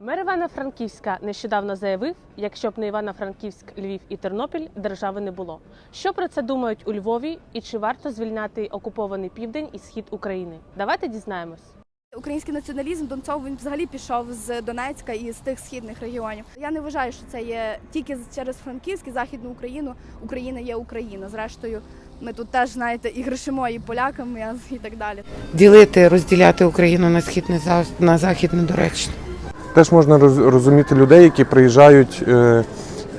Мер Івано-Франківська нещодавно заявив, якщо б не Івано-Франківськ, Львів і Тернопіль, держави не було. Що про це думають у Львові і чи варто звільняти окупований південь і схід України? Давайте дізнаємось. Український націоналізм Донцов він взагалі пішов з Донецька і з тих східних регіонів. Я не вважаю, що це є тільки з- через Франківськ і Західну Україну. Україна є Україна. Зрештою, ми тут теж знаєте і грошимо, і поляками, і так далі. Ділити, розділяти Україну на схід на за- на захід недоречно. Теж можна розуміти людей, які приїжджають е,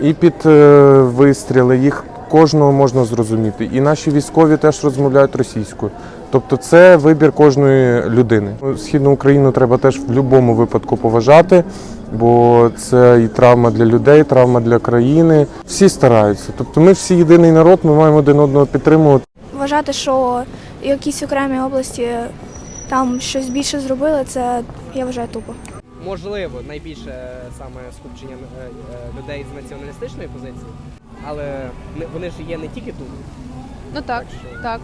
і під е, вистріли, їх кожного можна зрозуміти. І наші військові теж розмовляють російською. Тобто це вибір кожної людини. Східну Україну треба теж в будь-якому випадку поважати, бо це і травма для людей, травма для країни. Всі стараються. Тобто ми всі єдиний народ, ми маємо один одного підтримувати. Вважати, що якісь окремі області там щось більше зробили, це я вважаю тупо. Можливо, найбільше саме скупчення е, е, людей з націоналістичної позиції, але вони ж є не тільки тут. Ну так, що- так.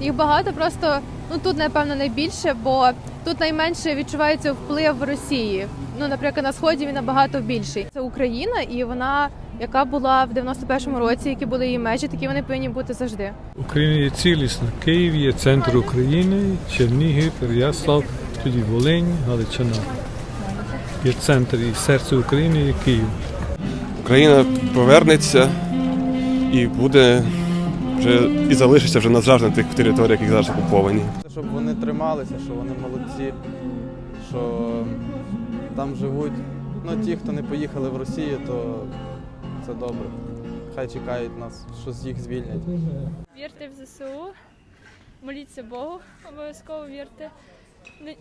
Їх багато, просто ну тут напевно найбільше, бо тут найменше відчувається вплив Росії. Ну, наприклад, на сході він набагато більший. Це Україна, і вона, яка була в 91-му році, які були її межі, такі вони повинні бути завжди. Україна є цілісна. Київ є центр України, Чернігів, Переяслав, тоді Волинь, Галичина. Є центр і серце України є Київ. Україна повернеться і буде вже і залишиться вже назавжди на тих територіях, які зараз окуповані. Щоб вони трималися, що вони молодці, що там живуть. Ну, ті, хто не поїхали в Росію, то це добре. Хай чекають нас, що з їх звільнять. Вірте в ЗСУ, моліться Богу, обов'язково вірте.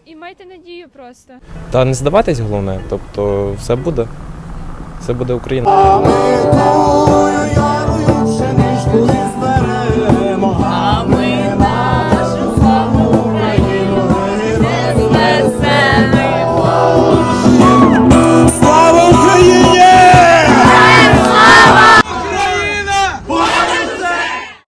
І майте надію просто. Та не здаватись головне, тобто все буде. Все буде Україна.